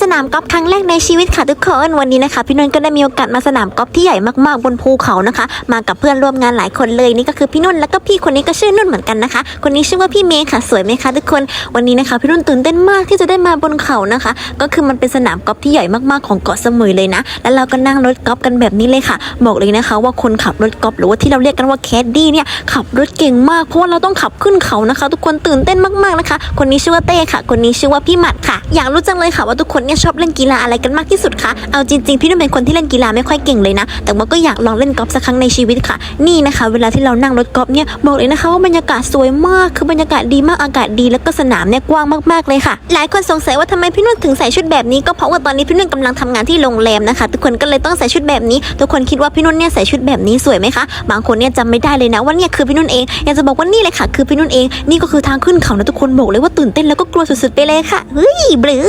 สนามกอล์ฟครั้งแรกในชีวิตค่ะทุกคนวันนี้นะคะ พี่นุ่นก็ได้มีโอกาสมาสนามกอล์ฟที่ใหญ่มากๆบนภูเขานะคะ มากับเพื่อนร่วมงานหลายคนเลยนี่ก็คือพี่นุ่นแล้วก็พี่คนนี้ก็ชื่อนุ่นเหมือนกันนะคะ คนนี้ชื่อว่าพี่เมย์ค่ะสวยไหมคะทุกคนวันนี้นะคะพี่นุ่นตื่นเต้นมากที่จะได้มาบนเขานะคะ ก็คือมันเป็นสนามกอล์ฟที่ใหญ่มากๆของเกาะสมุยเลยนะ แล้วเราก็นั่งรถกอล์ฟกันแบบนี้เลยค่ะ บอกเลยนะคะ ว่าคนขับรถกอล์ฟหรือว่าที่เราเรียกกันว่าแคดดี้เนี่ยขับรถเก่งมากเพราะว่าเราต้องขับขึ้นเขานะคะ ทุกคนตื่นเต้นมากๆนะคะ คนนี้ชื่อว่าเต้ค่ะ คนนี้ชื่อว่าพี่หมัดค่ะ อยากรู้จังเลยค่ะว่าทุกคนเนี่ยชอบเล่นกีฬาอะไรกันมากที่สุดคะ เอาจริง ๆ พี่นุ่นเป็นคนที่เล่นกีฬาไม่ค่อยเก่งเลยนะ แต่ว่าก็อยากลองเล่นกอล์ฟสักครั้งในชีวิตค่ะ นี่นะคะ เวลาที่เรานั่งรถกอล์ฟเนี่ยบอกเลยนะคะว่าบรรยากาศสวยมาก คือบรรยากาศดีมาก อากาศดี แล้วก็สนามเนี่ยกว้างมากๆเลยค่ะ หลายคนสงสัยว่าทำไมพี่นุ่นถึงใส่ชุดแบบนี้ ก็เพราะว่าตอนนี้พี่นุ่นกำลังทำงานที่โรงแรมนะคะ ทุกคนก็เลยต้องใส่ชุดแบบนี้ ทุกคนคิดว่าพี่นุ่นเนี่ยใส่ชุดแบบนี้สวยไหมคะ บางคนเนี่ยจำไม่ได้เลยนะว่าเนี่ยคือพี่นุ่นเอง อยากจะบอกว่านี่เลยค่ะ คือพี่นุ่นเอง นี่ก็คือทางขึ้นเขานะทุกคนบอกเลยว่าตื่นเต้นแล้วก็กลัวสุดๆไปเลยค่ะเฮ้ยบลอ